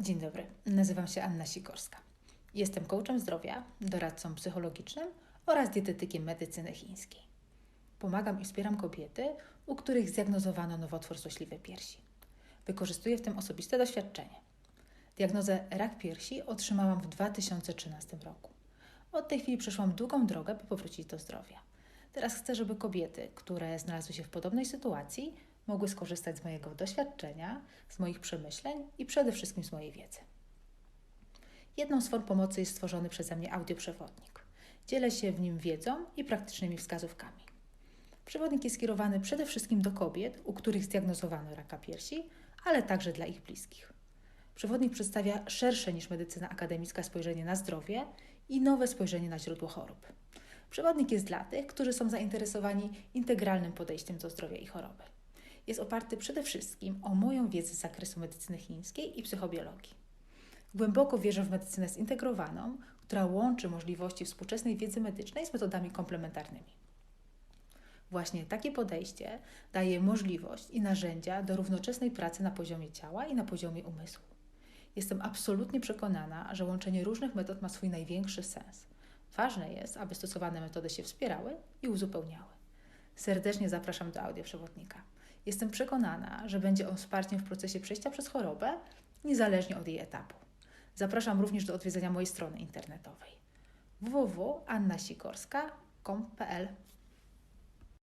Dzień dobry, nazywam się Anna Sikorska. Jestem coachem zdrowia, doradcą psychologicznym oraz dietetykiem medycyny chińskiej. Pomagam i wspieram kobiety, u których zdiagnozowano nowotwór złośliwej piersi. Wykorzystuję w tym osobiste doświadczenie. Diagnozę rak piersi otrzymałam w 2013 roku. Od tej chwili przeszłam długą drogę, by powrócić do zdrowia. Teraz chcę, żeby kobiety, które znalazły się w podobnej sytuacji, mogły skorzystać z mojego doświadczenia, z moich przemyśleń i przede wszystkim z mojej wiedzy. Jedną z form pomocy jest stworzony przeze mnie audioprzewodnik. Dzielę się w nim wiedzą i praktycznymi wskazówkami. Przewodnik jest skierowany przede wszystkim do kobiet, u których zdiagnozowano raka piersi, ale także dla ich bliskich. Przewodnik przedstawia szersze niż medycyna akademicka spojrzenie na zdrowie i nowe spojrzenie na źródło chorób. Przewodnik jest dla tych, którzy są zainteresowani integralnym podejściem do zdrowia i choroby. Jest oparty przede wszystkim o moją wiedzę z zakresu medycyny chińskiej i psychobiologii. Głęboko wierzę w medycynę zintegrowaną, która łączy możliwości współczesnej wiedzy medycznej z metodami komplementarnymi. Właśnie takie podejście daje możliwość i narzędzia do równoczesnej pracy na poziomie ciała i na poziomie umysłu. Jestem absolutnie przekonana, że łączenie różnych metod ma swój największy sens. Ważne jest, aby stosowane metody się wspierały i uzupełniały. Serdecznie zapraszam do audioprzewodnika. Jestem przekonana, że będzie on wsparciem w procesie przejścia przez chorobę, niezależnie od jej etapu. Zapraszam również do odwiedzenia mojej strony internetowej www.annasikorska.com.pl